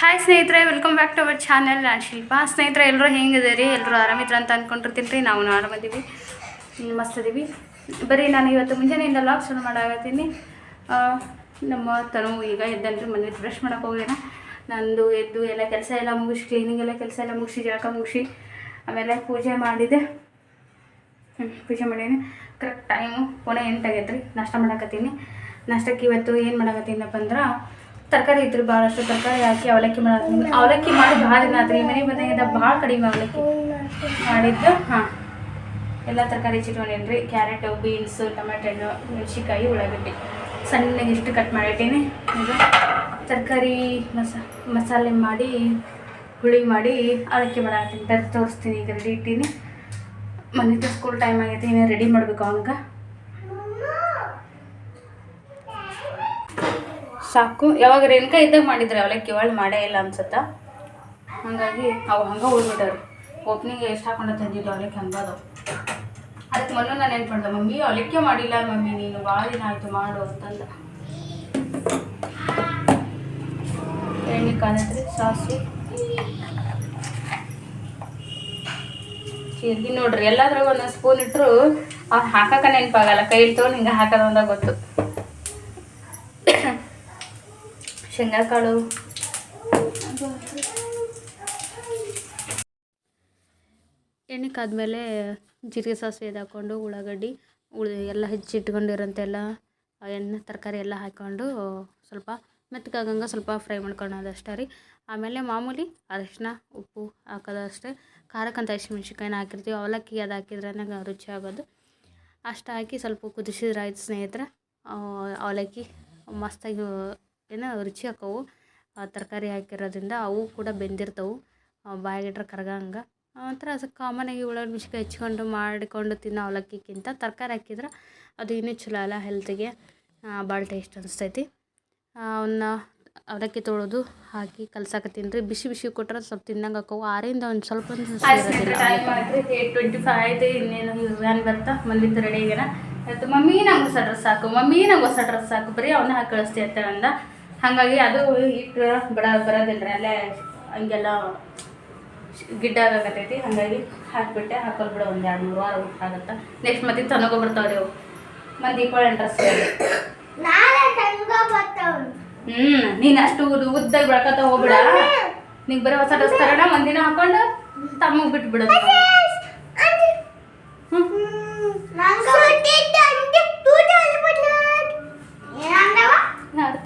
Hi ಸ್ನೇಹಿತರೆ welcome back to our channel ನಾನು ಶಿಲ್ಪ. ಸ್ನೇಹಿತರೆ ಎಲ್ಲರೂ ಹೆಂಗಿದ್ದೀರಿ? ಎಲ್ಲರೂ ಆರಾಮಿದ್ರ ಅಂತ ಅಂದ್ಕೊಂಡಿರ್ತೀನಿ ರೀ ನಾವು ಆರಾಮದೀವಿ ಮಸ್ತ್ ಅದೀವಿ ಬರೀ ನಾನು ಇವತ್ತು ಮುಂಜಾನೆಯಿಂದ ಲಾಗ್ ಶುರು ಮಾಡಾಕತ್ತೀನಿ. ನಮ್ಮ ತನು ಈಗ ಎದ್ದನ್ರಿ ಮನೆ ಬ್ರಷ್ ಮಾಡೋಕೆ ಹೋಗ್ಯಾನ. ನಂದು ಎದ್ದು ಎಲ್ಲ ಕೆಲಸ ಎಲ್ಲ ಮುಗಿಸಿ ಕ್ಲೀನಿಂಗ್ ಎಲ್ಲ ಕೆಲಸ ಎಲ್ಲ ಮುಗಿಸಿ, ಜಳಕ ಮುಗಿಸಿ, ಆಮೇಲೆ ಪೂಜೆ ಮಾಡಿದೆ. ಪೂಜೆ ಮಾಡೀನಿ ಕರೆಕ್ಟ್ ಟೈಮು ಪುಣೆ ಎಂಟಾಗೈತೆ ರೀ ನಾಷ್ಟ ಮಾಡಾಕತ್ತೀನಿ. ನಾಷ್ಟಕ್ಕೆ ಇವತ್ತು ಏನು ಮಾಡಾಕತ್ತೀನಪ್ಪ ಅಂದ್ರೆ ತರಕಾರಿ ಇದ್ರಿ ಭಾಳಷ್ಟು ತರಕಾರಿ ಹಾಕಿ ಅವಲಕ್ಕಿ ಮಾಡತ್ತೀನಿ ಅವಲಕ್ಕಿ ಮಾಡಿ ಭಾಳ ದಿನ ಆತ್ರಿ. ಮನೆ ಬಂದಾಗಿಂದ ಭಾಳ ಕಡಿಮೆ ಅವಲಕ್ಕಿ. ಮಾಡಿದ್ದು, ಹಾಂ. ಎಲ್ಲ ತರಕಾರಿ ಚಿಟ್ಕೊಂಡೇನಿ ರೀ ಕ್ಯಾರೆಟ್, ಬೀನ್ಸ್ ಟೊಮೆಟೊ ಹಣ್ಣು ಮೆಣಸಿನ್ಕಾಯಿ, ಉಳ್ಳಾಗಡ್ಡಿ. ಸಣ್ಣಗೆ ಇಷ್ಟು ಕಟ್ ಮಾಡಿಟ್ಟೀನಿ. ಈಗ ತರಕಾರಿ ಮಸ ಮಸಾಲೆ ಮಾಡಿ, ಹುಳಿ ಮಾಡಿ ಅವಲಕ್ಕಿ ಮಾಡಿ ತರ ತೋರಿಸ್ತೀನಿ ಈಗ ರೆಡಿ ಇಟ್ಟೀನಿ. ಮನೆ ಸ್ಕೂಲ್ ಟೈಮ್ ಆಗೈತೆ. ಇನ್ನೇ ರೆಡಿ ಮಾಡ್ಬೇಕು ಅವನಿಗೆ ಸಾಕು. ಯಾವಾಗ ರೇಣುಕಾ ಇದ್ದಾಗ ಮಾಡಿದ್ರೆ ಅವಲಕ್ಕಿ ಒಳ್ಳೆ ಮಾಡೇ ಇಲ್ಲ ಅನ್ಸತ್ತ? ಹಾಗಾಗಿ ಅವು ಹಂಗೆ ಉಳ್ಬಿಟ್ಟಾರೆ ಓಪ್ನಿಂಗ್ ಎಷ್ಟು ಹಾಕೊಂಡು ತಂದಿದ್ದು ಅವಲಕ್ಕಿ ಹಂಗದು ಅದಕ್ಕೆ ಮೊನ್ನೆ ನಾನು ಏನು ಮಾಡ್ದೆ ಮಮ್ಮಿ ಅವಲಕ್ಕಿ ಮಾಡಿಲ್ಲ ಮಮ್ಮಿ, ನೀನು ಭಾಳ ದಿನ ಆಯಿತು ಮಾಡು ಅಂತಂದ. ಎಣ್ಣೆ ಕಾದತ್ರಿ ಸಾಸಿವೆ. ನೋಡ್ರಿ, ಎಲ್ಲಾದ್ರಾಗ ಒಂದೊಂದು ಸ್ಪೂನ್ ಇಟ್ಟರು ಅವ್ನು ಹಾಕಕ್ಕೆ ನೆನಪಾಗಲ್ಲ, ಕೈಲಿ ತೊಗೊಂಡು ಹಿಂಗೆ ಹಾಕೋದು ಗೊತ್ತು. ಶೇಂಗಾ ಕಾಳು ಎಣ್ಣೆ ಕಾದ್ಮೇಲೆ ಜೀರಿಗೆ ಸಾಸಿವೆ ಇದು ಹಾಕ್ಕೊಂಡು ಉಳ್ಳಾಗಡ್ಡಿ ಉಳಿ ಎಲ್ಲ ಹೆಚ್ಚಿಟ್ಕೊಂಡಿರೋಂತೆಲ್ಲ ಎಣ್ಣೆ ತರಕಾರಿ ಎಲ್ಲ ಹಾಕ್ಕೊಂಡು ಸ್ವಲ್ಪ ಮೆತ್ತಗಾಗಂಗೆ ಸ್ವಲ್ಪ ಫ್ರೈ ಮಾಡ್ಕೊಳ್ಳೋದು ಅಷ್ಟೇ ರೀ. ಆಮೇಲೆ ಮಾಮೂಲಿ ಅರಿಶಿನ ಉಪ್ಪು ಹಾಕೋದು ಅಷ್ಟೇ. ಖಾರಕ್ಕಂತ ಹಸಿಮೆಣ್ಸಿನ್ಕಾಯಿನ ಹಾಕಿರ್ತೀವಿ. ಅವಲಕ್ಕಿ ಅದು ಹಾಕಿದ್ರೇ ರುಚಿ ಆಗೋದು. ಅಷ್ಟು ಹಾಕಿ ಸ್ವಲ್ಪ ಕುದಿಸಿದ್ರೆ ಆಯ್ತು ಸ್ನೇಹಿತರೆ. ಅವಲಕ್ಕಿ ಮಸ್ತಾಗಿ ಏನು ರುಚಿ ಆಕ್ಕವು ತರಕಾರಿ ಹಾಕಿರೋದ್ರಿಂದ ಅವು ಕೂಡ ಬೆಂದಿರ್ತವೆ. ಬಾಯಿಗಿಟ್ರೆ ಕರಗಂಗೆ. ಒಂಥರ ಅದು ಕಾಮನಾಗಿ ಉಳ್ಳಾಗಡ್ಡಿ ಮೆಣ್ಸಿನ್ಕಾಯಿ ಹೆಚ್ಕೊಂಡು ಮಾಡಿಕೊಂಡು ತಿನ್ನೋ ಅವಲಕ್ಕಿಗಿಂತ ತರಕಾರಿ ಹಾಕಿದ್ರೆ ಅದು ಇನ್ನೂ ಚಲೋ ಅಲ್ಲ ಹೆಲ್ತಿಗೆ ಭಾಳ ಟೇಸ್ಟ್ ಅನಿಸ್ತೈತಿ. ಅವನ್ನ ಅವಲಕ್ಕಿ ತೊಳೆದು ಹಾಕಿ ಕಲ್ಸಾಕತ್ತೀನಿ ತಿನ್ರಿ ಬಿಸಿ ಬಿಸಿ ಕೊಟ್ರೆ ಸ್ವಲ್ಪ ತಿನ್ನಂಗೆ ಹಾಕೋ ಆರಿಂದ ಒಂದು ಸ್ವಲ್ಪ ಏಟ್ ಟ್ವೆಂಟಿ ಫೈವ್ ಆಯ್ತು ಇನ್ನೇನು ಬರ್ತಾ? ಮಲ್ಲಿದ್ದು ರೆಡಿ ಆಗ್ಯಾನ? ಆಯ್ತು ಮಮ್ಮಿ ನಂಗೆ ಹೊಸ ಡ್ರೆಸ್ ಸಾಕು ಮಮ್ಮಿ ನಂಗೆ ಹೊಸ ಡ್ರೆಸ್ ಸಾಕು ಬರೀ ಅವನ್ನ ಹಾಕಿ ಕಳಿಸ್ತಿ ಅಂತ ಅಂದ. ಹಾಗಾಗಿ ಅದು ಇಟ್ಟು ಬಡ ಬರೋದಿಲ್ಲ ರೀ ಅಲ್ಲೇ ಹಂಗೆಲ್ಲ ಗಿಡ್ಡ ಆಗತೈತಿ ಹಾಗಾಗಿ ಹಾಕ್ಬಿಟ್ಟೆ ಹಾಕೋದು ಬಿಡು ಒಂದು ಎರಡು ಮೂರು ವಾರ ಆಗುತ್ತೆ ನೆಕ್ಸ್ಟ್ ಮತ್ತೆ ತನಗೋ ರೀ ಅವು ಮಂದಿ ದೀಪಾವಳಿ ಇಂಟ್ರೆಸ್ಟ್ ಬರ್ತಾವ್ ಹ್ಞೂ ನೀನು ಅಷ್ಟು ಉದ್ದ ಉದ್ದಾಗ ಬೆಳ್ಕೊತ ಹೋಗ್ಬಿಡ ನಿಂಗೆ ಬರೀ ಹೊಸ ಡ್ರೆಸ್ ತರೋಣ ಒಂದಿನ ಹಾಕೊಂಡು ತಮ್ಮಗೆ ಬಿಟ್ಬಿಡೋದು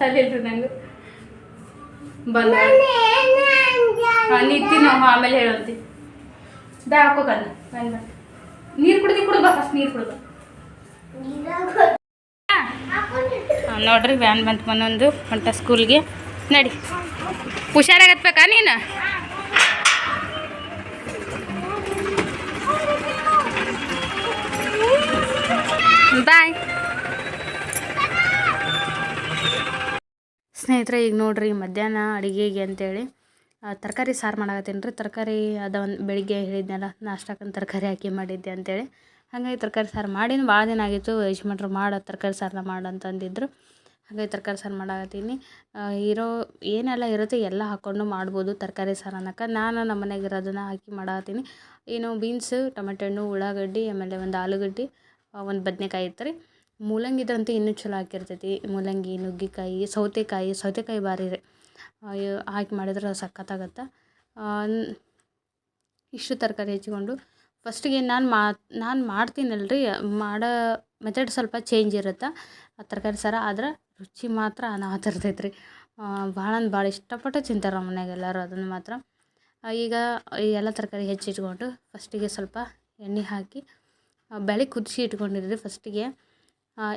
ಆಗಿಲ್ರಿ ನಂಗೆ. ಬಂದ. ಹಾಂ ನಿತ್ತಿ ನಾವು ಆಮೇಲೆ ಹೇಳಂತಿ. ಬೇ ಹಾಕೋಕಲ್ಲ ಬಂದ ನೀರು ಕುಡ್ದು ಕುಡ್ದು ಫಸ್ಟ್ ನೀರು ಕುಡ್ದು ಹಾಂ ನೋಡ್ರಿ ವ್ಯಾನ್ ಬಂತು ಮನೊಂದು ಹೊಂಟ ಸ್ಕೂಲ್ಗೆ ನಡಿ. ಹುಷಾರಾಗತ್ಬೇಕಾ ನೀನು? ಬಾಯ್. ಸ್ನೇಹಿತರೆ, ಈಗ ನೋಡ್ರಿ ಮಧ್ಯಾಹ್ನ ಅಡುಗೆಗೆ ಅಂತೇಳಿ ತರಕಾರಿ ಸಾರು ಮಾಡಕತ್ತೀನಿ ರೀ. ತರಕಾರಿ ಅದ ಒಂದು ಬೆಳಿಗ್ಗೆ ಹೇಳಿದ್ನಲ್ಲ ನಾಷ್ಟಕ್ಕಂತ ತರಕಾರಿ ಹಾಕಿ ಮಾಡಿದ್ದೆ ಅಂತೇಳಿ. ಹಾಗಾಗಿ ತರಕಾರಿ ಸಾರು ಮಾಡಿನ ಭಾಳ ದಿನ ಆಗಿತ್ತು, ಯಜಮಾನ್ರು ಮಾಡು, ತರಕಾರಿ ಸಾರನ್ನ ಮಾಡು ಅಂತಂದಿದ್ರು. ಹಾಗಾಗಿ ತರಕಾರಿ ಸಾರು ಮಾಡಾಕತ್ತೀನಿ. ಇರೋ, ಏನೆಲ್ಲ ಇರುತ್ತೆ ಎಲ್ಲ ಹಾಕ್ಕೊಂಡು ಮಾಡ್ಬೋದು ತರಕಾರಿ ಸಾರು ಅನ್ನಕ್ಕೆ ನಾನು ನಮ್ಮ ಮನೆಗೆ ಇರೋದನ್ನು ಹಾಕಿ ಮಾಡಾಕತ್ತೀನಿ. ಏನು ಬೀನ್ಸು ಟೊಮೆಟೊ ಹಣ್ಣು, ಉಳ್ಳಾಗಡ್ಡಿ, ಆಮೇಲೆ ಒಂದು ಆಲೂಗಡ್ಡೆ ಒಂದು ಬದನೆಕಾಯಿ ಇತ್ತು ರೀ. ಮೂಲಂಗಿ ಇದ್ರಂತೂ ಇನ್ನೂ ಚಲೋ ಆಗಿರ್ತೈತಿ ಮೂಲಂಗಿ, ನುಗ್ಗೆಕಾಯಿ, ಸೌತೆಕಾಯಿ ಸೌತೆಕಾಯಿ ಭಾರಿ ರೀ. ಹಾಕಿ ಮಾಡಿದ್ರೆ ಸಖತ್ತಾಗತ್ತೆ. ಇಷ್ಟು ತರಕಾರಿ ಹೆಚ್ಚಿಕೊಂಡು ಫಸ್ಟಿಗೆ ನಾನು ಮಾ, ನಾನು ಮಾಡ್ತೀನಲ್ಲ ರೀ ಮಾಡೋ ಮೆಥಡ್ ಸ್ವಲ್ಪ ಚೇಂಜ್ ಇರುತ್ತೆ. ಆ ತರಕಾರಿ ಸಾರು ಆದ್ರೆ ರುಚಿ ಮಾತ್ರ ಅನಾಹುತ ಇರ್ತೈತೆ ರೀ ಭಾಳ ಅಂದ್ರೆ ಭಾಳ ಇಷ್ಟಪಟ್ಟು ತಿಂತಾರೆ ನಮ್ಮ ಮನ್ಯಾಗ ಎಲ್ಲರೂ ಅದನ್ನು ಮಾತ್ರ. ಈಗ ಎಲ್ಲ ತರಕಾರಿ ಹೆಚ್ಚಿಟ್ಕೊಂಡು ಫಸ್ಟಿಗೆ ಸ್ವಲ್ಪ ಎಣ್ಣೆ ಹಾಕಿ ಬೆಳೆ ಬೇಳೆ ಕುದಿಸಿ ಇಟ್ಕೊಂಡಿದ್ರಿ ಫಸ್ಟಿಗೆ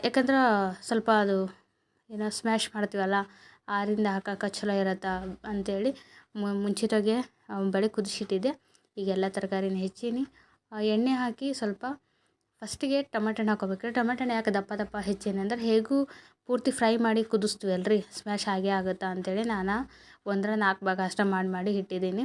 ಯಾಕಂದ್ರೆ ಸ್ವಲ್ಪ ಅದು ಏನೋ ಸ್ಮ್ಯಾಶ್ ಮಾಡ್ತೀವಲ್ಲ, ಆರಿಂದ ಹಾಕಕ್ಕೆ ಚಲೋ ಇರತ್ತೆ ಅಂಥೇಳಿ ಮುಂಚಿತವಾಗೆ ಬೇಳೆ ಕುದಿಸಿಟ್ಟಿದ್ದೆ. ಈಗ ಎಲ್ಲ ತರಕಾರಿನ ಹೆಚ್ಚೀನಿ. ಎಣ್ಣೆ ಹಾಕಿ ಸ್ವಲ್ಪ ಫಸ್ಟಿಗೆ ಟೊಮೆಟೊ ಹಣ್ಣು ಹಾಕೋಬೇಕ್ರಿ. ಟೊಮೆಟೊ ಹಣ್ಣು ಯಾಕೆ ದಪ್ಪ ದಪ್ಪ ಹೆಚ್ಚೇನೆ ಅಂದ್ರೆ ಹೇಗೂ ಪೂರ್ತಿ ಫ್ರೈ ಮಾಡಿ ಕುದಿಸ್ತೀವಲ್ರಿ ಸ್ಮ್ಯಾಶ್ ಆಗೇ ಆಗುತ್ತೆ ಅಂಥೇಳಿ ನಾನು ಒಂದರ ನಾಲ್ಕು ಭಾಗ ಅಷ್ಟೇ ಮಾಡಿ ಮಾಡಿ ಇಟ್ಟಿದ್ದೀನಿ.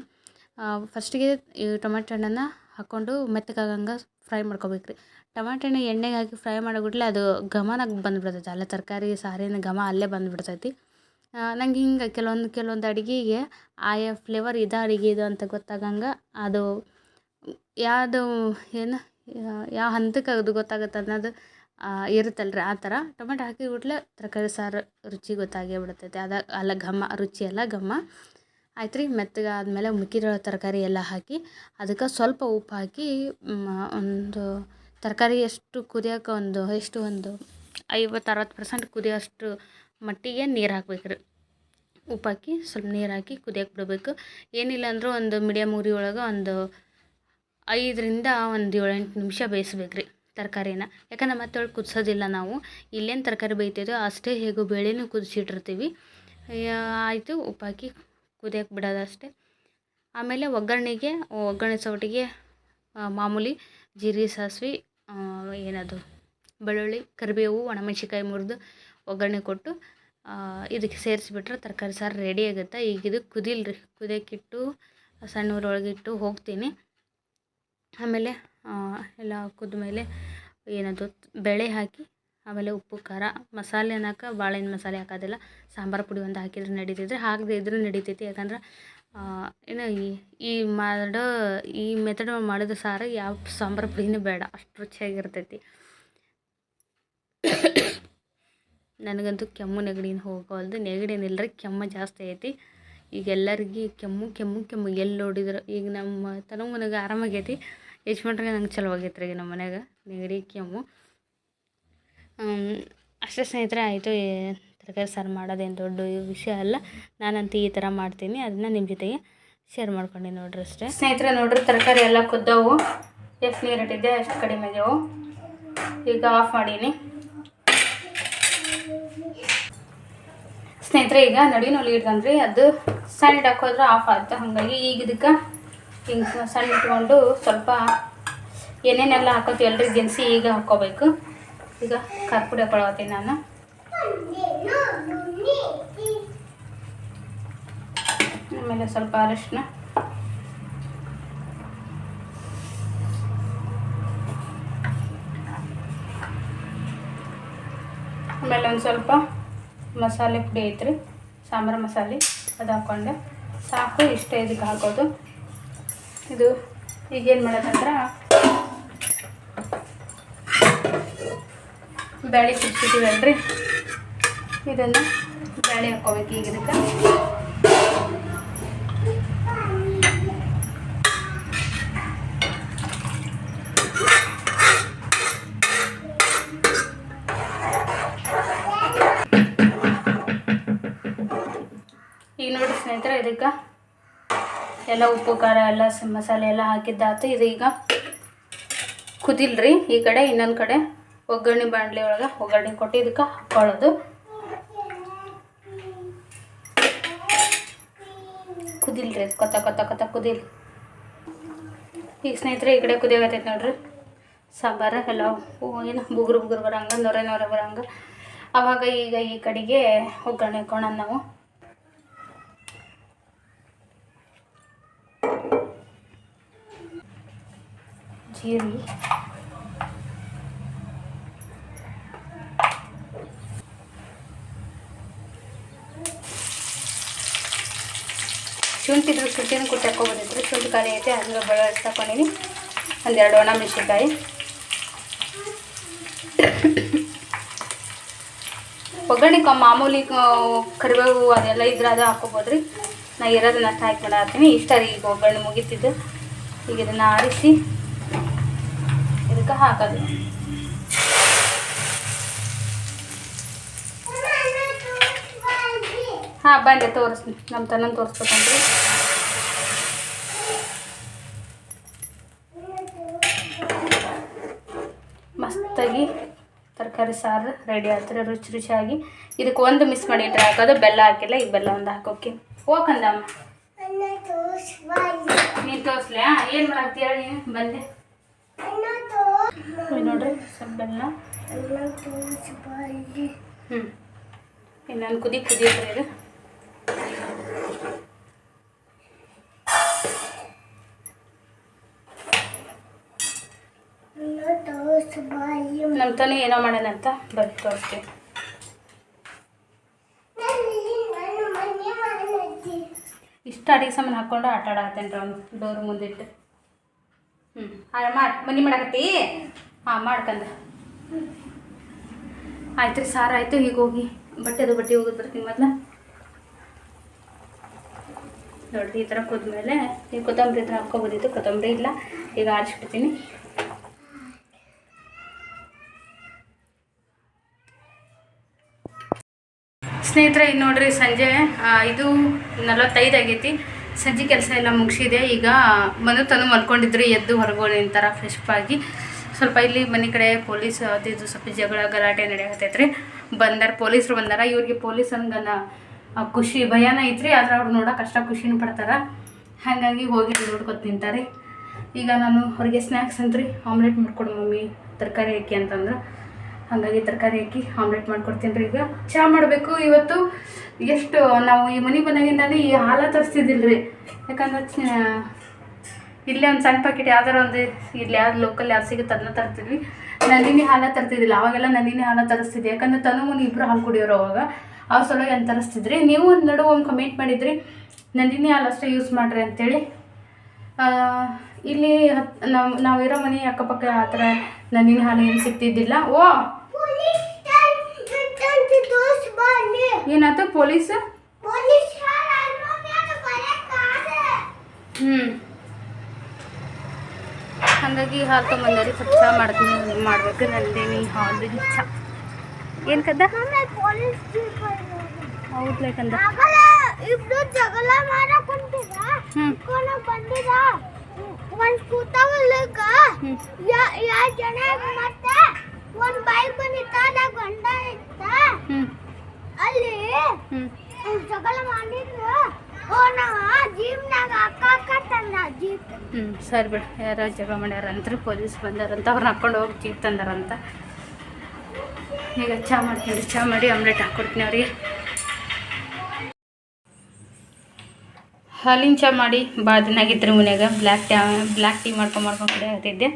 ಫಸ್ಟಿಗೆ ಈ ಟೊಮೆಟೊ ಹಣ್ಣನ್ನು ಹಾಕ್ಕೊಂಡು ಮೆತ್ತಗಾಗಂಗೆ ಫ್ರೈ ಮಾಡ್ಕೋಬೇಕ್ರಿ. ಟೊಮೆಟೊ ಎಣ್ಣೆಗೆ ಹಾಕಿ ಫ್ರೈ ಮಾಡಿಬಿಟ್ಲೆ ಅದು ಘಮನಾಗ ಬಂದುಬಿಡ್ತೈತೆ. ಅಲ್ಲೇ ತರಕಾರಿ ಸಾರಿನ ಘಮ ಅಲ್ಲೇ ಬಂದುಬಿಡ್ತೈತಿ. ನಂಗೆ ಹಿಂಗೆ ಕೆಲವೊಂದು ಕೆಲವೊಂದು ಅಡುಗೆಗೆ ಆಯಾ ಫ್ಲೇವರ್ ಇದು ಅಡುಗೆ ಇದು ಅಂತ ಗೊತ್ತಾಗಂಗೆ ಅದು ಯಾವುದು ಏನು, ಯಾವ ಹಂತಕ್ಕೆ ಅದು ಗೊತ್ತಾಗುತ್ತೆ ಅನ್ನೋದು ಇರುತ್ತಲ್ಲ ಆ ಥರ. ಟೊಮೆಟೊ ಹಾಕಿ ಕೂಡಲೇ ತರಕಾರಿ ಸಾರು ರುಚಿ ಗೊತ್ತಾಗೇ ಬಿಡ್ತೈತೆ. ಅದ, ಅಲ್ಲ ಘಮ, ರುಚಿ ಅಲ್ಲ ಘಮ. ಆಯ್ತು ರೀ ಮೆತ್ತಗೆ ಆದಮೇಲೆ ಮಿಕ್ಕಿರೋ ತರಕಾರಿ ಎಲ್ಲ ಹಾಕಿ ಅದಕ್ಕೆ ಸ್ವಲ್ಪ ಉಪ್ಪು ಹಾಕಿ ಒಂದು ತರಕಾರಿ ಎಷ್ಟು ಕುದಿಯೋಕೆ ಒಂದು, ಎಷ್ಟು ಒಂದು ಐವತ್ತು, ಅರವತ್ತು ಪರ್ಸೆಂಟ್ ಕುದಿಯೋಷ್ಟು ಮಟ್ಟಿಗೆ ನೀರು ಹಾಕ್ಬೇಕು ರೀ ಉಪ್ಪು ಹಾಕಿ ಸ್ವಲ್ಪ ನೀರು ಹಾಕಿ ಕುದಿಯಕ್ಕೆ ಬಿಡಬೇಕು. ಏನಿಲ್ಲ ಅಂದರೂ ಒಂದು ಮೀಡಿಯಮ್ ಉರಿ ಒಳಗೆ ಒಂದು ಐದರಿಂದ ಒಂದು ಏಳೆಂಟು ನಿಮಿಷ ಬೇಯಿಸ್ಬೇಕು ರೀ ತರಕಾರಿನ. ಯಾಕಂದ್ರೆ ಮತ್ತೆ ಒಳಗೆ ಕುದಿಸೋದಿಲ್ಲ ನಾವು. ಇಲ್ಲೇನು ತರಕಾರಿ ಬೇಯ್ತಿದ್ದೋ ಅಷ್ಟೇ ಹೇಗೂ ಬೇಳೆನೂ ಕುದಿಸಿಟ್ಟಿರ್ತೀವಿ. ಆಯಿತು, ಉಪ್ಪು ಹಾಕಿ ಕುದಿಯಕ್ಕೆ ಬಿಡೋದಷ್ಟೇ ಆಮೇಲೆ ಒಗ್ಗರಣೆಗೆ, ಒಗ್ಗರಣೆ ಸೌಟಿಗೆ ಮಾಮೂಲಿ ಜೀರಿಗೆ ಸಾಸಿವೆ ಏನದು? ಬೆಳ್ಳುಳ್ಳಿ, ಕರಿಬೇವು ಒಣಮೆಣ್ಸಿಕಾಯಿ ಮುರಿದು ಒಗ್ಗರಣೆ ಕೊಟ್ಟು ಇದಕ್ಕೆ ಸೇರಿಸಿಬಿಟ್ರೆ ತರಕಾರಿ ಸಾರು ರೆಡಿ ಆಗುತ್ತೆ. ಈಗ ಇದು ಕುದಿಲ್ರಿ. ಕುದಿಯೋಕ್ಕಿಟ್ಟು ಸಣ್ಣ ಊರೊಳಗಿಟ್ಟು ಹೋಗ್ತೀನಿ. ಆಮೇಲೆ ಎಲ್ಲ ಕುದ್ಮೇಲೆ ಏನದು? ಬೇಳೆ ಹಾಕಿ, ಆಮೇಲೆ ಉಪ್ಪು, ಖಾರ, ಮಸಾಲೆ ಅನ್ನೋಕೆ ಬಾಳೆಹಣ್ಣು ಮಸಾಲೆ ಹಾಕೋದಿಲ್ಲ. ಸಾಂಬಾರು ಪುಡಿ ಒಂದು ಹಾಕಿದ್ರೆ ನಡೀತೈತೆ ಹಾಕದೇ ಇದ್ರೂ ನಡೀತೈತಿ. ಯಾಕಂದ್ರೆ ಏನು ಈ ಮಾಡೋ, ಈ ಮೆಥಡ್ ಮಾಡಿದ ಸಾರು ಯಾವ ಸಾಂಬಾರು ಪುಡಿನೂ ಬೇಡ. ಅಷ್ಟು ರುಚಿಯಾಗಿರ್ತೈತಿ. ನನಗಂತೂ ಕೆಮ್ಮು ನೆಗಡಿನ ಹೋಗವಲ್ದು. ನೆಗಡಿ ಏನಿಲ್ಲ ರೀ ಕೆಮ್ಮು ಜಾಸ್ತಿ ಐತಿ. ಈಗ ಎಲ್ಲರಿಗೆ ಕೆಮ್ಮು ಕೆಮ್ಮು ಕೆಮ್ಮು ಎಲ್ಲಿ ನೋಡಿದ್ರು. ಈಗ ನಮ್ಮ ತನಗೆ ಮನೆಗೆ ಆರಾಮಾಗೈತಿ ಯಜಮಾನ್ರಿಗೆ ನಂಗೆ ಚಲೋ ಆಗೈತೆ ರೀ ನಮ್ಮ ಮನ್ಯಾಗ ನೆಗಡಿ, ಕೆಮ್ಮು. ಅಷ್ಟೇ ಸ್ನೇಹಿತರೆ, ಆಯಿತು. ತರಕಾರಿ ಸಾರು ಮಾಡೋದೇನು ದೊಡ್ಡ ವಿಷಯ ಅಲ್ಲ. ನಾನಂತೂ ಈ ಥರ ಮಾಡ್ತೀನಿ. ಅದನ್ನ ನಿಮ್ಮ ಜೊತೆಗೆ ಶೇರ್ ಮಾಡ್ಕೊಂಡು ನೋಡ್ರಿ ಅಷ್ಟೇ. ಸ್ನೇಹಿತರೆ, ನೋಡ್ರಿ, ತರಕಾರಿ ಎಲ್ಲ ಕುದ್ದವು. ಎಷ್ಟು ನೀರು ಇಟ್ಟಿದ್ದೆ ಅಷ್ಟು ಕಡಿಮೆ ಇದೆವು ಈಗ ಆಫ್ ಮಾಡೀನಿ. ಸ್ನೇಹಿತರೆ, ಈಗ ನಡಿನೊಲಿ ಇಡ್ದನ್ರಿ ಅದು ಸಣ್ಣ ಹಾಕೋದ್ರೆ ಆಫ್ ಆಗುತ್ತೆ. ಹಾಗಾಗಿ ಈಗ ಇದಕ್ಕೆ ಹಿಂಗೆ ಸಣ್ಣ ಇಟ್ಕೊಂಡು ಸ್ವಲ್ಪ ಏನೇನೆಲ್ಲ ಹಾಕೋತೀವಿ ಎಲ್ರಿ ದಿನಸಿ ಈಗ ಹಾಕೋಬೇಕು ಈಗ ಖಾರ ಪುಡಿ ನಾನು. ಆಮೇಲೆ ಸ್ವಲ್ಪ ಅರಿಶಿನ. ಆಮೇಲೆ ಒಂದು ಸ್ವಲ್ಪ ಮಸಾಲೆ ಪುಡಿ ಐತ್ರಿ, ಸಾಂಬಾರು ಮಸಾಲೆ ಅದು ಹಾಕ್ಕೊಂಡೆ ಸಾಕು, ಇಷ್ಟ ಇದಕ್ಕೆ ಹಾಕೋದು. ಇದು ಈಗೇನು ಮಾಡೋದಂದ್ರೆ ಬೇಳೆ ಕುದಿಸಿದ್ದೀವಲ್ರಿ ಇದನ್ನು ಬೇಳೆ ಹಾಕೋಬೇಕು ಈಗ ಇದಕ್ಕೆ ಈಗ ನೋಡಿ ಸ್ನೇಹಿತರೆ ಇದಕ್ಕೆ ಎಲ್ಲ ಉಪ್ಪು, ಖಾರ, ಎಲ್ಲ ಮಸಾಲೆ ಎಲ್ಲ ಹಾಕಿದ್ದಾತು ಇದು ಈಗ ಕುದಿಲ್ರಿ ಈ ಕಡೆ, ಇನ್ನೊಂದು ಕಡೆ ಒಗ್ಗರಣೆ ಬಾಣಲೆ ಒಳಗೆ ಒಗ್ಗರಣೆ ಕೊಟ್ಟು ಇದಕ್ಕೆ ಹಾಕ್ಕೊಳ್ಳೋದು ಕುದಿಲ್ರಿ ಅದು ಕೊತ್ತ ಕೊತ್ತ ಕುದಿಲ್. ಈಗ ಸ್ನೇಹಿತರೆ, ಈ ಕಡೆ ಕುದಿಯಾಗತ್ತೈತೆ ನೋಡ್ರಿ. ಸಾಂಬಾರು, ಎಲ್ಲ ಏನು ಬುಗುರು ಬುಗುರು ಬರಂಗ, ನೊರೆ ನೊರೆ ಬರಂಗ. ಅವಾಗ ಈಗ ಈ ಕಡೆಗೆ ಒಗ್ಗರಣೆ ಹಾಕೋಣ ನಾವು. ಜೀರಿಗೆ ಶುಂಠಿನೂ ಕುಟ್ಟಿ ಹಾಕ್ಕೊಬೋದಿತ್ತು ಶುಂಠಿ ಖಾಲಿ ಐತೆ, ಅದನ್ನು ಬೆಳ್ಳುಳ್ಳಿ ತಗೊಂಡಿನಿ ಒಂದೆರಡು ಒಣ ಮೆಣಸಿನ್ಕಾಯಿ. ಒಗ್ಗರಣೆ ಮಾಮೂಲಿ ಕರಿಬೇವು ಅದೆಲ್ಲ ಇದ್ರೆ ಅದು ಹಾಕೋಬೋದ್ರಿ ನಾ ಇರೋದನ್ನ ಅಷ್ಟು ಹಾಕಿ ಮಾಡತ್ತೀನಿ ಇಷ್ಟ ರೀ ಈಗ ಒಗ್ಗರಣೆ ಮುಗೀತಿದ್ದು. ಈಗ ಇದನ್ನು ಆರಿಸಿ, ಇದಕ್ಕೆ ಹಾಕೋದು. ಹಾಂ, ಬಂದೆ, ತೋರಿಸ್ತೀನಿ. ನಮ್ಮ ತನ್ನ ತೋರಿಸ್ಬೇಕಂದ್ರೆ ಮಸ್ತಾಗಿ ತರಕಾರಿ ಸಾರು ರೆಡಿ ಆಗ್ತಾರೆ ರುಚಿ ರುಚಿಯಾಗಿ. ಇದಕ್ಕೆ ಒಂದು ಮಿಸ್ ಮಾಡಿಟ್ರೆ ಹಾಕೋದು ಬೆಲ್ಲ ಹಾಕಿಲ್ಲ ಈಗ ಬೆಲ್ಲ ಒಂದು ಹಾಕೋಕೆ. ಹೋಗಂದಮ್ಮ ನೀನು ತೋರಿಸ್ಲಿ? ಏನು ಮಾಡಾಕ್ತೀಯ ನೀನು? ಬಂದೆ. ನೋಡ್ರಿ ಸ್ವಲ್ಪ ಬೆಲ್ಲ. ಹ್ಞೂ ಇನ್ನೊಂದು ಕುದಿ ಕುದಿಯೋದ್ರಿ ಇದು. ನಮ್ಮ ತಾನೇ ಏನೋ ಮಾಡ್ಯಾನಂತ ಬರ್ರಿ ತೋರಿಸ್ತೀವಿ. ಇಷ್ಟು ಅಡಿಗೆ ಸಾಮಾನು ಹಾಕೊಂಡು ಆಟ ಆಡತ್ತೇನೆ ರೀ ಅವ್ನು, ಡೋರ್ ಮುಂದಿಟ್ಟು. ಹ್ಞೂ ಹಾಂ ಮಾಡಿ ಮನೆ ಮಾಡಕತ್ತಿ? ಹಾಂ, ಮಾಡ್ಕಂದ. ಆಯ್ತು ರೀ, ಸಾರು ಆಯಿತು ಈಗ ಹೋಗಿ. ಬಟ್ಟೆ ಅದು ಬಟ್ಟೆ ಹೋಗೋದು ಬರ್ತೀನಿ ಮೊದ್ಲು. ನೋಡ್ರಿ, ಈ ಥರ ಕುದ್ಮೇಲೆ ಈಗ ಕೊತ್ತಂಬರಿ ಹತ್ರ ಹಾಕ್ಕೊಬೋದಿತ್ತು, ಕೊತ್ತಂಬರಿ ಇಲ್ಲ. ಈಗ ಆರಿಸ್ಬಿಡ್ತೀನಿ. ಸ್ನೇಹಿತರೆ, ಇದು ನೋಡ್ರಿ ಸಂಜೆ ಇದು ನಲವತ್ತೈದು ಆಗೈತಿ. ಸಂಜೆ ಕೆಲಸ ಎಲ್ಲ ಮುಗಿಸಿದೆ. ಈಗ ಮನು ತನು ಮಲ್ಕೊಂಡಿದ್ರು, ಎದ್ದು ನಿಂತಾರ ಫ್ರೆಶ್ ಆಗಿ. ಸ್ವಲ್ಪ ಇಲ್ಲಿ ಮನೆ ಕಡೆ ಪೊಲೀಸ್, ಅದು ಇದು ಸ್ವಲ್ಪ ಜಗಳ, ಗಲಾಟೆ ನಡೆಯಕತ್ತೈತ್ರಿ. ಬಂದಾರ, ಪೊಲೀಸರು ಬಂದಾರ. ಇವ್ರಿಗೆ ಪೊಲೀಸ್ ಹಂಗನ ಖುಷಿ, ಭಯನ ಐತ್ರಿ. ಆದ್ರೆ ಅವ್ರು ನೋಡೋಕೆ ಕಷ್ಟ ಖುಷಿನೂ ಪಡ್ತಾರೆ. ಹಾಗಾಗಿ ಹೋಗಿ ನೋಡ್ಕೊತ ನಿಂತಾರೆ. ಈಗ ನಾನು ಅವ್ರಿಗೆ ಸ್ನ್ಯಾಕ್ಸ್ ರೀ ಆಮ್ಲೆಟ್ ಮಾಡ್ಕೊಡು ಮಮ್ಮಿ, ತರಕಾರಿ ಹಾಕಿ ಅಂತಂದ್ರೆ. ಹಾಗಾಗಿ ತರಕಾರಿ ಹಾಕಿ ಆಮ್ಲೆಟ್ ಮಾಡ್ಕೊಡ್ತೀನಿ ರೀ ಈಗ. ಚಹಾ ಮಾಡಬೇಕು ಇವತ್ತು. ಎಷ್ಟು ನಾವು ಈ ಮನೆ ಬಂದಾಗಿಂದಾನೆ ಈ ಹಾಲ ತರಿಸ್ತಿದ್ದಿಲ್ಲ ಯಾಕಂದ್ರೆ ಇಲ್ಲೇ ಒಂದು ಸಣ್ಣ ಪ್ಯಾಕೆಟ್ ಯಾವ್ದಾರ ಒಂದು ಇಲ್ಲಿ ಯಾವ್ದು ಲೋಕಲ್ ಯಾವ್ದು ಸಿಗುತ್ತೆ ಅದನ್ನ ತರ್ತಿದ್ವಿ. ನಂದಿನಿ ಹಾಲ ತರ್ತಿದ್ದಿಲ್ಲ ಅವಾಗೆಲ್ಲ ನಂದಿನಿ ಹಾಲ ತರಿಸ್ತಿದ್ದೆ ಯಾಕಂದ್ರೆ ತನು ಮುನಿ ಇಬ್ಬರು ಹಾಲು ಕುಡಿಯೋರು ಅವಾಗ. ಅವ್ರ ಸಲುವಾಗಿ ಅಂತ ತರಿಸ್ತಿದ್ರಿ. ನೀವು ಒಂದು ನಡು ಒಂದು ಕಮೆಂಟ್ ಮಾಡಿದ್ರಿ. ನಂದಿನಿ ಹಾಲು ಅಷ್ಟೇ ಯೂಸ್ ಮಾಡ್ರಿ ಅಂತೇಳಿ. ಆ, ಇಲ್ಲಿ ಹತ್ ನಾವು ನಾವಿರೋ ಮನೆ ಅಕ್ಕಪಕ್ಕ ಆ ಥರ ನಂದಿನಿ ಹಾಲು ಏನು ಸಿಗ್ತಿದ್ದಿಲ್ಲ. ಓ ಪೊಲೀಸ್ ಸ್ಟೇಷನ್ ದೋಸ್ ಬನ್ನಿ ಏನಾಯ್ತು ಪೊಲೀಸ್ ಪೊಲೀಸ್ ಮ್ಯಾಗ ಬರಕಾದ ಹ್ಞೂ ಹಾಗಾಗಿ ಹಾಲು ತೊಗೊಂಬಂದರಿ ಸ್ವಲ್ಪ ಚಹಾ ಮಾಡ್ತೀನಿ ಮಾಡ್ಬೇಕು ನಂದಿನಿ ಹಾಲಿನ ಚಹಾ ಏನು ಕದ್ದ ಪೊಲೀಸ್ ಹೌದ್ಲೇಕಂದ ಆಗಲ್ಲ ಇಬ್ರು ಜಗಳ ಮಾಡಕ್ ಕುಂತಿದ ಹ್ಞೂ ಕೊನ ಬಂದಿದ ಒಂದ್ ಕೂತಾವಲ್ಲಕ ಹ್ಞೂ ಯಾ ಯಾ ಜನ ಮತ್ತೆ ಒಂದ್ ಬೈಕ್ ಬಂದಿತ್ತ ಗಂಡ ಇತ್ತ ಅಲ್ಲಿ ಜಗಳ ಮಾಡಿದ್ರು ಓ ನಾವ ಜೀಪ್ನಾಗ ಅಕ್ಕ ಅಕ್ಕ ತಂದ ಜೀಪ್ ಹ್ಞೂ ಸರಿ ಬಿಡು. ಯಾರೋ ಜಗಳ ಮಾಡ್ಯಾರಂತ್ರಿ ಪೊಲೀಸ್ ಬಂದಾರಂತ ಅವ್ರನ್ನ ಹಾಕೊಂಡು ಹೋಗಿ ಜೀಪ್ ತಂದಾರಂತ. ಈಗ ಚಹಾ ಮಾಡ್ತೀನಿ ಚಹಾ ಮಾಡಿ ಆಮ್ಲೆಟ್ ಹಾಕ್ಕೊಡ್ತೀನಿ ಅವ್ರಿಗೆ. ಹಾಲಿನ ಚಾ ಮಾಡಿ ಭಾಳ ದಿನ ಆಗಿತ್ತು ಮನ್ಯಾಗ. ಬ್ಲ್ಯಾಕ್ ಟೀ ಬ್ಲ್ಯಾಕ್ ಟೀ ಮಾಡ್ಕೊಂಡು ಮಾಡ್ಕೊಂಡು ಕಡೆ ಭಾಳ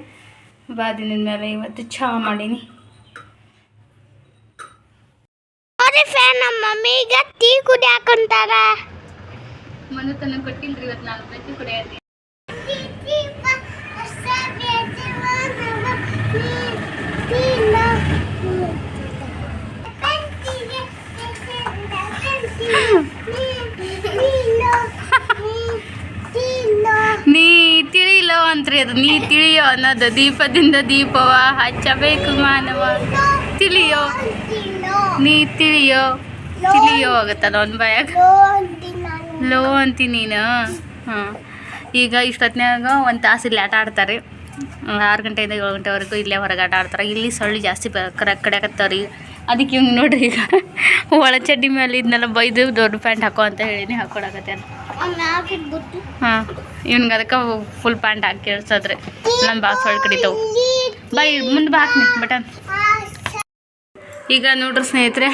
ದಿನದ ಮೇಲೆ ಇವತ್ತು ಚಹಾ ಮಾಡೀನಿ. ಅದೇ ಫ್ಯಾನ್ ನಮ್ಮ ಮಮ್ಮಿಗ ಟೀ ಕುಡಿಯಾಕಂತಾರ ಮನೆ ತನಕ ಕೊಟ್ಟಿಲ್ರಿ ಇವತ್ತು ನಾಲ್ಕು ಗಂಟೆ ಕುಡಿಯಾಕತ್ತೀನಿ ಅದು ನೀ ತಿಳಿಯೋ ಅನ್ನೋದು ದೀಪದಿಂದ ದೀಪವ ಹಚ್ಚಬೇಕು ಮಾನವ. ತಿಳಿಯೋ? ನೀ ತಿಳಿಯೋ? ತಿಳಿಯೋ ಆಗುತ್ತಲ್ಲ ಒಂದು ಬಾಯಾಗ? ಲೋ ಅಂತೀನಿ ನೀನು? ಹಾಂ. ಈಗ ಇಷ್ಟೊತ್ತಿನಾಗ ಒಂದು ತಾಸು ಇಲ್ಲಿ ಆಟ ಆಡ್ತಾರೆ. ಆರು ಗಂಟೆಯಿಂದ ಏಳು ಗಂಟೆವರೆಗೂ ಇಲ್ಲೇ ಹೊರಗೆ ಆಟ ಆಡ್ತಾರೆ. ಇಲ್ಲಿ ಸೊಳ್ಳೆ ಜಾಸ್ತಿ ಕಡೆ ಕರ ಕಡಿಯಾಕತ್ತವ್ರಿ ಅದಕ್ಕೆ ಹಿಂಗೆ ನೋಡ್ರಿ ಈಗ. ಒಳ ಚಡ್ಡಿ ಮೇಲೆ ಇದನ್ನೆಲ್ಲ ಬೈದು ದೊಡ್ಡ ಪ್ಯಾಂಟ್ ಹಾಕೋ ಅಂತ ಹೇಳಿನಿ ಹಾಕೊಳಕತ್ತೆ ಹಾಂ. ಇವ್ನಿಗೆ ಅದಕ್ಕೆ ಫುಲ್ ಪ್ಯಾಂಟ್ ಹಾಕಿ ನಮ್ಮ ಬಾಸ್ ಹೊಳ್ ಕಡಿತವು ಬೈ ಮುಂದೆ ಬಾಕ್ನಿ ಬಟನ್. ಈಗ ನೋಡ್ರಿ ಸ್ನೇಹಿತರೆ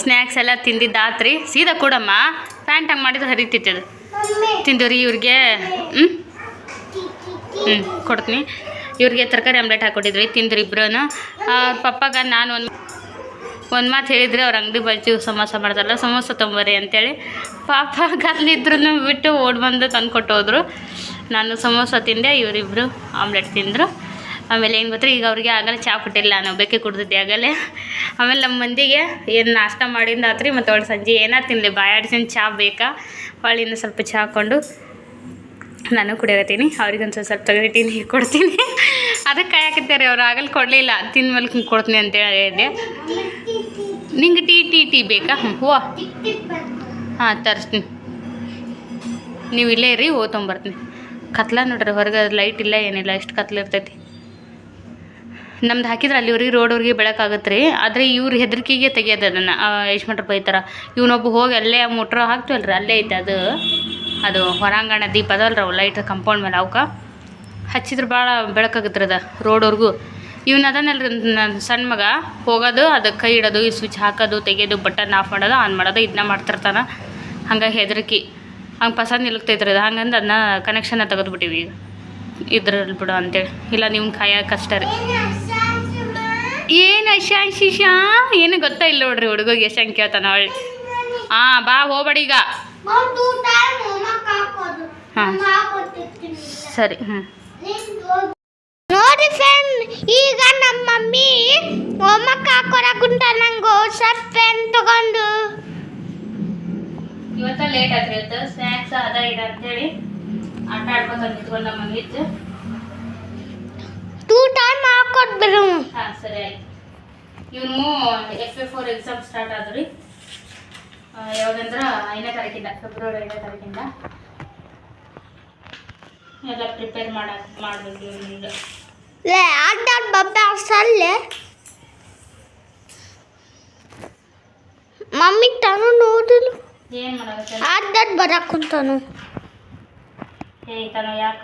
ಸ್ನ್ಯಾಕ್ಸ್ ಎಲ್ಲ ತಿಂದಿದ್ದಾತ್ರಿ. ಸೀದಾ ಕೊಡಮ್ಮ. ಪ್ಯಾಂಟ್ ಹಂಗೆ ಮಾಡಿದ್ರೆ ಹರಿತೈತಿ ಅದು ತಿಂದವ್ರಿ, ಇವ್ರಿಗೆ ಹ್ಞೂ ಹ್ಞೂ ಕೊಡ್ತೀನಿ. ಇವ್ರಿಗೆ ತರಕಾರಿ ಆಮ್ಲೆಟ್ ಹಾಕ್ಕೊಟ್ಟಿದ್ರಿ ತಿಂದ್ರಿ ಇಬ್ರು ಪಪ್ಪಾಗ ನಾನು ಒಂದು ಒಂದು ಮಾತು ಹೇಳಿದರೆ ಅವ್ರು ಅಂಗಡಿ ಬಜ್ಜಿ ಸಮೋಸ ಮಾಡ್ತಾರಲ್ಲ, ಸಮೋಸ ತೊಂಬರಿ ಅಂತೇಳಿ. ಪಾಪ ಗದ್ಲಿದ್ರು ಬಿಟ್ಟು ಓಡ್ ಬಂದು ತಂದು ಕೊಟ್ಟೋದ್ರು. ನಾನು ಸಮೋಸ ತಿಂದೆ ಇವರಿಬ್ಬರು ಆಮ್ಲೆಟ್ ತಿಂದರು. ಆಮೇಲೆ ಏನು ಗೊತ್ತಾ, ಈಗ ಅವ್ರಿಗೆ ಆಗಲೇ ಚಹಾ ಕೊಟ್ಟಿಲ್ಲ, ನಾವು ಬೇಕೆ ಕುಡ್ದಿದ್ದೆ ಆಗಲೇ. ಆಮೇಲೆ ನಮ್ಮ ಮಂದಿಗೆ ಏನು ನಾಷ್ಟ ಮಾಡಿಂದ ಆತ್ರಿ, ಮತ್ತು ಅವಳು ಸಂಜೆ ಏನೋ ತಿನ್ನಲಿ ಬಾಯಾಡ್ಸಿನ ಚಹಾ ಬೇಕಾ? ಹೊಳ್ಳಿನ ಸ್ವಲ್ಪ ಚಹಾ ಹಾಕ್ಕೊಂಡು ನಾನು ಕುಡಿಯಕತ್ತೀನಿ. ಅವ್ರಿಗೊಂದು ಒಂದು ಸ್ವಲ್ಪ ತೆಗಿತೀನಿ ಕೊಡ್ತೀನಿ. ಅದಕ್ಕೆ ಕಾಯಕತ್ತಾರೆ ಅವ್ರು ಆಗಲ್ಲ ಕೊಡಲಿಲ್ಲ ತಿಂದ್ಮೇಲೆ ಕೊಡ್ತೀನಿ ಅಂತೇಳಿ ಹೇಳಿದ್ದೆ. ನಿಂಗೆ ಟೀ ಟೀ ಟೀ ಬೇಕಾ? ಹ್ಞೂ ಹಾಂ, ತರಿಸ್ತೀನಿ. ನೀವು ಇಲ್ಲೇ ಇರಿ ಹೋ ತೊಗೊಂಬರ್ತೀನಿ. ಕತ್ಲ ನೋಡ್ರಿ, ಹೊರಗೆ ಲೈಟ್ ಇಲ್ಲ, ಏನಿಲ್ಲ, ಎಷ್ಟು ಕತ್ಲ ಇರ್ತೈತಿ. ನಮ್ದು ಹಾಕಿದ್ರೆ ಅಲ್ಲಿವರೆಗೆ ರೋಡ್ವರೆಗೆ ಬೆಳಕಾಗತ್ತೆ ರೀ ಆದರೆ ಇವ್ರು ಹೆದರಿಕೆಗೆ ತೆಗಿಯೋದು ಅದನ್ನು ಯಶ್ಮಂಟ್ರ ಬೈತಾರ ಇವನೊಬ್ಬ ಹೋಗಿ ಅಲ್ಲೇ ಮೋಟ್ರ್ ಹಾಕ್ತೀವಲ್ಲ ರೀ ಅಲ್ಲೇ ಐತೆ ಅದು. ಅದು ಹೊರಾಂಗಣ ದೀಪ ರೀ ಲೈಟ್ ಕಂಪೌಂಡ್ ಮೇಲೆ ಅವಕ್ಕೆ. ಹಚ್ಚಿದ್ರೆ ಭಾಳ ಬೆಳಕಾಗತ್ತೆ ರೀ ಅದು ರೋಡ್ವರೆಗೂ ಇವ್ನು ಅದನ್ನೆಲ್ಲ ನನ್ನ ಸಣ್ಣ ಮಗ ಹೋಗೋದು ಅದಕ್ಕೆ ಕೈ ಇಡೋದು ಈ ಸ್ವಿಚ್ ಹಾಕೋದು ತೆಗೆಯೋದು ಬಟನ್ ಆಫ್ ಮಾಡೋದು ಆನ್ ಮಾಡೋದು ಇದನ್ನ ಮಾಡ್ತಿರ್ತಾನೆ. ಹಂಗೆ ಹೆದರಿಕೆ. ಹಂಗೆ ಪಸಂದ್ ನಿಲ್ತೈತ್ರಿ ಅದು. ಹಂಗಂದು ಅದನ್ನ ಕನೆಕ್ಷನ್ನ ತೆಗೆದ್ಬಿಟ್ಟಿವಿ ಈಗ. ಇದ್ರಲ್ಲಿ ಬಿಡು ಅಂತೇಳಿ. ಇಲ್ಲ ನಿಮ್ಮ ಕಷ್ಟ ರೀ. ಏನು ಅಶಾಂಶಿಶಾ ಏನು ಗೊತ್ತಾ ಇಲ್ಲ ನೋಡ್ರಿ ಹುಡುಗಿಗೆ ಎಷ್ಟು ಕೇಳ್ತಾನ ಅವಳಿ. ಹಾಂ ಬಾ ಹೋಗ್ಬೇಡಿ ಈಗ. ಹಾಂ. ಸರಿ ಹ್ಞೂ ನೋಡಿ ಫ್ರೆಂಡ್ ಈಗ ನಮ್ಮ ಮಮ್ಮಿ ಹೋಮಕ್ ಹಾಕೊರಕುಂಟ ನಂಗೆ ಸ್ವಲ್ಪ ಪೆನ್ ತಗೊಂಡು. ಇವತ್ತ ಲೇಟ್ ಆತ್ರಿ ಇವತ್ತು. ಸ್ನ್ಯಾಕ್ಸ್ ಅದ ಇಡ ಅಂತೇಳಿ ಆಟ ಆಡ್ಕೊತ ನಿಂತ್ಕೊಂಡು ನಮ್ಮ ಮಮ್ಮಿ ಇತ್ತು. ಟೂ ಟೈಮ್ ಹಾಕೊಟ್ಬಿಡು ಹಾಂ ಸರಿ ಆಯ್ತು. ಇವನು F A four exam start ಆದ್ರಿ. ಯಾವಾಗಂದ್ರ ಐದನೇ ತಾರೀಕಿಂದ ಫೆಬ್ರವರಿ ಐದನೇ ತಾರೀಕಿಂದ. ಎಲ್ಲ ಪ್ರಿಪೇರ್ ಮಾಡಕ್ಕೆ ಮಾಡ್ಬೇಕು ಇವ್ನಿಗೆ. ಲೇ ಅಡ್ಡಾಡ್ ಬಬ್ಬೆ ಸಲ್ಲೆ? ಮಮ್ಮಿ ತಾನು ನೋಡಿಲ್ಲ ಏನು ಮಾಡೋದು ಅಡ್ಡಾಡ್ ಬರಕ್ ಕುಂತಾನು. ಹೇ ತಾನು ಯಾಕ?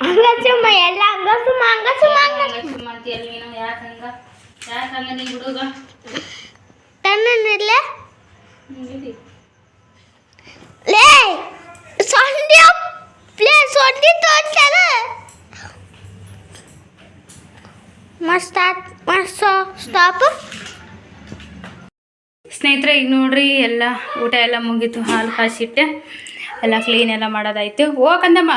ಹಂಗ ಸುಮ್ಮ ಎಲ್ಲ ಹಂಗ ಸುಮ್ಮ ಹಂಗ ಸುಮ್ಮ ಹಂಗ ಸುಮ್ಮಂತಿಯಲ್ಲಿ ನೀನು ಯಾಕ ಹಂಗ? ಯಾಕೆ ಹಂಗ ನೀ ಹುಡುಗ? ತನ್ನಿರ್ಲೆ ಹಿಂಗಿದಿ ಲೇ ಸೊಂಡಿ ಪ್ಲೇ ಸಂಡಿ ತೋರ್ಸಲ್ಲ ಮಸ್ತ್ ಸ್ಟಾಪ್ ಮಸ್ತ್ ಸ್ಟಾಪ್ ಸ್ನೇಹಿತರೆ, ಈಗ ನೋಡ್ರಿ, ಎಲ್ಲ ಊಟ ಎಲ್ಲ ಮುಗೀತು, ಹಾಲು ಕಾಸಿಟ್ಟೆ. ಎಲ್ಲ ಕ್ಲೀನ್ ಎಲ್ಲ ಮಾಡೋದಾಯ್ತು. ಹೋಗಂದಮ್ಮ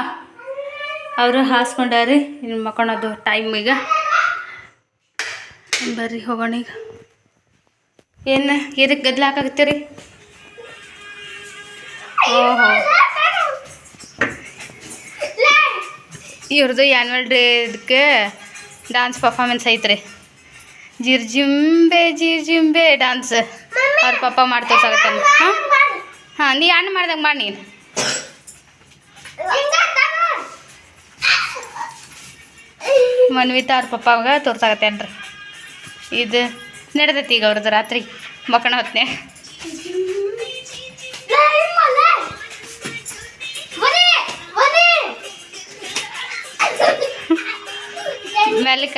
ಅವರು ಹಾಸ್ಕೊಂಡಾರಿ. ಇನ್ನು ಮಕ್ಕೊಳೋದು ಟೈಮ್ ಈಗ. ಬರ್ರಿ, ಹೋಗೋಣ ಈಗ. ಏನು ಎದಕ್ಕೆ ಗದ್ಲಾಕಾಗತ್ತೀರಿ ಓಹೋ. ಇವ್ರದ್ದು ಆ್ಯನ್ವಲ್ ಡೇ ಡಾನ್ಸ್ ಪರ್ಫಾರ್ಮೆನ್ಸ್ ಐತ್ರಿ. ಜಿರ್ಜಿಂಬೆ ಜಿರ್ಜಿಂಬೆ ಡಾನ್ಸ್ ಅವ್ರ ಪಪ್ಪ ಮಾಡ್ತಾರೆ ಸಾಗತ್ತ ಹಾಂ? ಹಾಂ ನೀ ಅಣ್ಣ ಮಾಡ್ದಂಗೆ ಮಾಡಿ ನೀನು. ಮನ್ವಿತಾ ಅವ್ರ ಪಪ್ಪಾಗ ತೋರ್ಸಾಗತ್ತೇನ್ರಿ ಇದು ನಡೆದೈತಿ ಈಗ ಅವ್ರದ್ದು ರಾತ್ರಿ. ಮಕ್ಕಳ ಹೊತ್ತನೆ ಮೆಲ್ಕ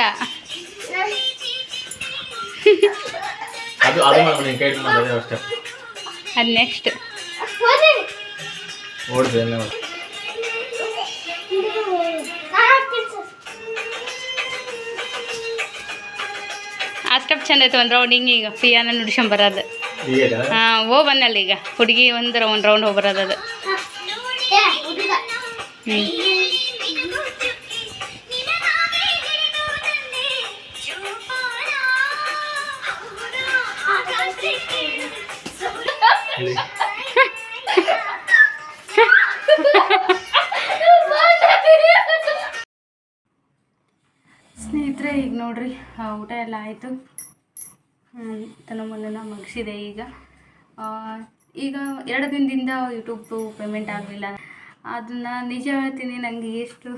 ಅದು ಅದು ಮಾಡಿ ನೀನು ಕೈ ಮಾಡೋದೇ ಅಷ್ಟೇ. ಅದು ನೆಕ್ಸ್ಟ್ ಓಡಿದೆ ಎಲ್ಲ ಮಾಡಿ. ಆ ಸ್ಟೆಪ್ ಚಂದ ಐತೆ ಒಂದು ರೌಂಡ್ ಹಿಂಗೆ ಈಗ ಪಿಯಾನ ನುಡ್ಸ್ಕೊಂಬರೋದು ಈಗ ಹಾಂ ಓ ಬಂದಲ್ಲ ಈಗ. ಹುಡುಗಿ ಒಂದು ಒಂದು ರೌಂಡ್ ಹೋಗ್ಬರೋದು ಅದು. ಹ್ಞೂ ಸ್ನೇಹಿತರೆ, ಈಗ ನೋಡ್ರಿ ಊಟ ಎಲ್ಲ ಆಯಿತು. ತನ್ನ ಮೊನ್ನ ಮುಗಿಸಿದೆ ಈಗ. ಈಗ ಎರಡು ದಿನದಿಂದ ಯೂಟ್ಯೂಬ್ ಪೇಮೆಂಟ್ ಆಗಲಿಲ್ಲ. ಅದನ್ನು ನಿಜ ಹೇಳ್ತೀನಿ ನನಗೆ ಎಷ್ಟು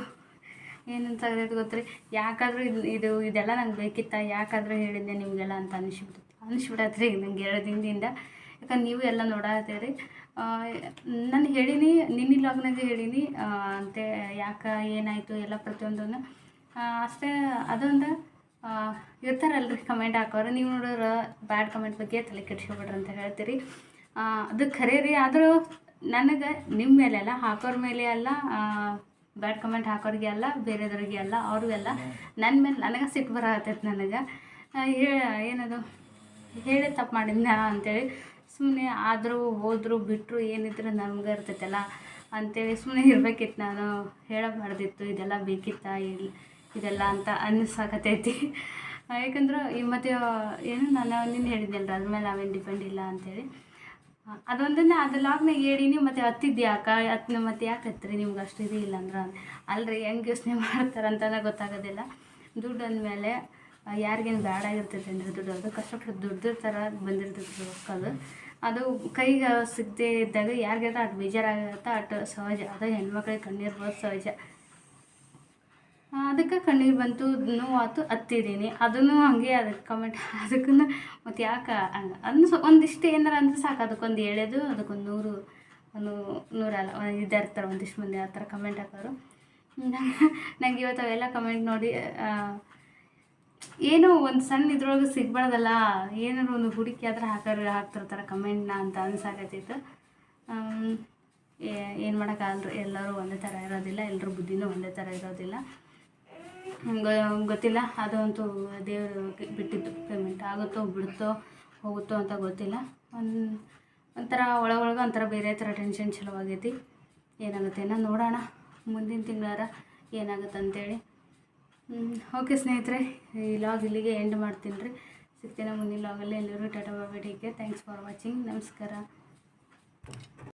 ಏನಂತ ಆಗೈತೆ ಗೊತ್ತ್ರಿ? ಯಾಕಾದರೂ ಇದು ಇದು, ಇದೆಲ್ಲ ನಂಗೆ ಬೇಕಿತ್ತ? ಯಾಕಾದರೂ ಹೇಳಿದ್ದೆ ನಿಮಗೆಲ್ಲ ಅಂತ ಅನಿಸ್ಬಿಡುತ್ತೆ. ಅನ್ಸಿಬಿಡತ್ತೆ ಈಗ ನಂಗೆ ಎರಡು ದಿನದಿಂದ. ಯಾಕಂದ್ರೆ ನೀವು ಎಲ್ಲ ನೋಡತ್ತೀರಿ ನಾನು ಹೇಳೀನಿ, ನಿನ್ನ ಲಾಗ್ನಾಗ ಹೇಳೀನಿ ಅಂತೆ ಯಾಕೆ, ಏನಾಯಿತು ಎಲ್ಲ ಪ್ರತಿಯೊಂದನ್ನು. ಅಷ್ಟೇ ಅದೊಂದು ಇರ್ತಾರಲ್ರಿ ಕಮೆಂಟ್ ಹಾಕೋರು. ನೀವು ನೋಡೋರು ಬ್ಯಾಡ್ ಕಮೆಂಟ್ ಬಗ್ಗೆ ತಲೆ ಕೆಡ್ಸ್ಕೊಬೇಡ್ರಿ ಅಂತ ಹೇಳ್ತೀರಿ. ಅದು ಖರೆ ರೀ. ಆದರೂ ನನಗೆ ನಿಮ್ಮ ಮೇಲೆ ಅಲ್ಲ ಹಾಕೋರ ಮೇಲೆ ಅಲ್ಲ ಬ್ಯಾಡ್ ಕಮೆಂಟ್ ಹಾಕೋರಿಗೆ ಅಲ್ಲ, ಬೇರೆದವ್ರಿಗೆ ಅಲ್ಲ ಅವ್ರಿಗೆಲ್ಲ ನನ್ನ ಮೇಲೆ ನನಗೆ ಸಿಟ್ಟು ಬರತ್ತೈತೆ ನನಗೆ. ಹೇ, ಏನದು, ಹೇಳಿ ತಪ್ಪು ಮಾಡಿದ್ನ ಅಂತೇಳಿ. ಸುಮ್ಮನೆ ಆದರೂ ಹೋದರೂ ಬಿಟ್ಟರು ಏನಿದ್ರು ನಮ್ಗೆ ಇರ್ತೈತಲ್ಲ ಅಂತೇಳಿ ಸುಮ್ಮನೆ ಇರ್ಬೇಕಿತ್ತು ನಾನು. ಹೇಳಬಾರ್ದಿತ್ತು, ಇದೆಲ್ಲ ಬೇಕಿತ್ತ ಇಲ್ಲಿ ಇದೆಲ್ಲ ಅಂತ ಅನ್ನಿಸಾಕತೈತಿ. ಯಾಕಂದ್ರೆ ಈ ಮತ್ತೆ ಏನು ನಾನು ನಿನ್ನ ಹೇಳಿದ್ದೆಲ್ಲ ಅದ್ರ ಮೇಲೆ ನಾವೇನು ಡಿಪೆಂಡ್ ಇಲ್ಲ ಅಂತೇಳಿ. ಅದೊಂದನ್ನೇ ಅದು ಲಾಗ್ನಾಗ ಹೇಳೀನಿ ಮತ್ತು ಹತ್ತಿದ್ದು ಯಾಕೆ ಹತ್ತು ಮತ್ತೆ ಯಾಕೆ ಹತ್ತಿರಿ ನಿಮ್ಗೆ ಅಷ್ಟು ಇದು ಇಲ್ಲ ಅಂದ್ರೆ ಅಲ್ರಿ, ಹೆಂಗೆ ಯೋಚನೆ ಮಾಡ್ತಾರೆ ಅಂತಲೇ ಗೊತ್ತಾಗೋದಿಲ್ಲ. ದುಡ್ಡು ಅಂದಮೇಲೆ ಯಾರಿಗೇನು ಬ್ಯಾಡ ಆಗಿರ್ತೈತೆ ಅಂದರೆ ದುಡ್ಡು ಅದು, ಕಷ್ಟಪಟ್ಟು ದುಡ್ದಿರ್ತಾರೆ ಬಂದಿರ್ತೈತೆ ರೊಕ್ಕ ಅದು. ಅದು ಕೈಗೆ ಸಿಗದೆ ಇದ್ದಾಗ ಯಾರಿಗಾರ ಅಷ್ಟು ಬೇಜಾರಾಗಿರುತ್ತೆ ಅಟ್ ಸಹಜ. ಅದು ಹೆಣ್ಮಕ್ಳಿಗೆ ಕಣ್ಣೀರು ಬರೋದು ಸಹಜ. ಅದಕ್ಕೆ ಕಣ್ಣೀರು ಬಂತು ನೋವಾತು ಹತ್ತಿದ್ದೀನಿ ಅದನ್ನು ಹಂಗೆ ಅದಕ್ಕೆ ಕಮೆಂಟ್ ಅದಕ್ಕೂ ಮತ್ತು ಯಾಕೆ ಹಂಗೆ? ಅದನ್ನು ಸೊ, ಒಂದಿಷ್ಟು ಏನಾರ ಅಂದ್ರೆ ಸಾಕು. ಅದಕ್ಕೊಂದು ಎಳೆದು, ಅದಕ್ಕೊಂದು ನೂರು, ಒಂದು ನೂರಲ್ಲ ಇದು ಇರ್ತಾರೆ, ಒಂದಿಷ್ಟು ಮಂದಿ ಆ ಥರ ಕಮೆಂಟ್ ಹಾಕೋರು. ನಂಗೆ ಇವತ್ತು ಅವೆಲ್ಲ ಕಮೆಂಟ್ ನೋಡಿ ಏನೋ ಒಂದು ಸಣ್ಣ ಇದ್ರೊಳಗೆ ಸಿಗ್ಬಾರ್ದಲ್ಲ ಏನಾರು ಒಂದು ಹುಡುಕಿ ಆದ್ರೆ ಹಾಕರ್, ಹಾಕ್ತಿರ್ತಾರೆ ಕಮೆಂಟ್ನ ಅಂತ ಅನ್ಸಾಕತ್ತೈತೆ. ಏನು ಮಾಡೋಕ್ಕಾಗಲ್ರಿ? ಎಲ್ಲರೂ ಒಂದೇ ಥರ ಇರೋದಿಲ್ಲ ಎಲ್ಲರೂ ಬುದ್ಧಿನೂ ಒಂದೇ ಥರ ಇರೋದಿಲ್ಲ. ಗೊತ್ತಿಲ್ಲ ಗೊತ್ತಿಲ್ಲ, ಅದಂತೂ ದೇವರು ಬಿಟ್ಟಿದ್ದು ಪೇಮೆಂಟ್ ಆಗುತ್ತೋ, ಬಿಡುತ್ತೋ, ಹೋಗುತ್ತೋ ಅಂತ ಗೊತ್ತಿಲ್ಲ. ಒಂದು, ಒಂಥರ ಒಳಗೊಳಗೆ ಒಂಥರ ಬೇರೆ ಥರ ಟೆನ್ಷನ್ ಚಲೋ ಆಗೈತಿ ಏನಾಗುತ್ತೆ ಏನೋ ನೋಡೋಣ, ಮುಂದಿನ ತಿಂಗಳಾರ ಏನಾಗುತ್ತೆ ಅಂತೇಳಿ ಓಕೆ ಸ್ನೇಹಿತರೆ, ಈ ಲಾಗ್ ಇಲ್ಲಿಗೆ ಎಂಡ್ ಮಾಡ್ತೀನಿ ರೀ. ಸಿಗ್ತೇನೆ ಮುಂದಿನ ಲಾಗಲ್ಲಿ ಎಲ್ಲರೂ ಟಾಟಾ ಬಾಬಾ take. Care thanks for watching ನಮಸ್ಕಾರ.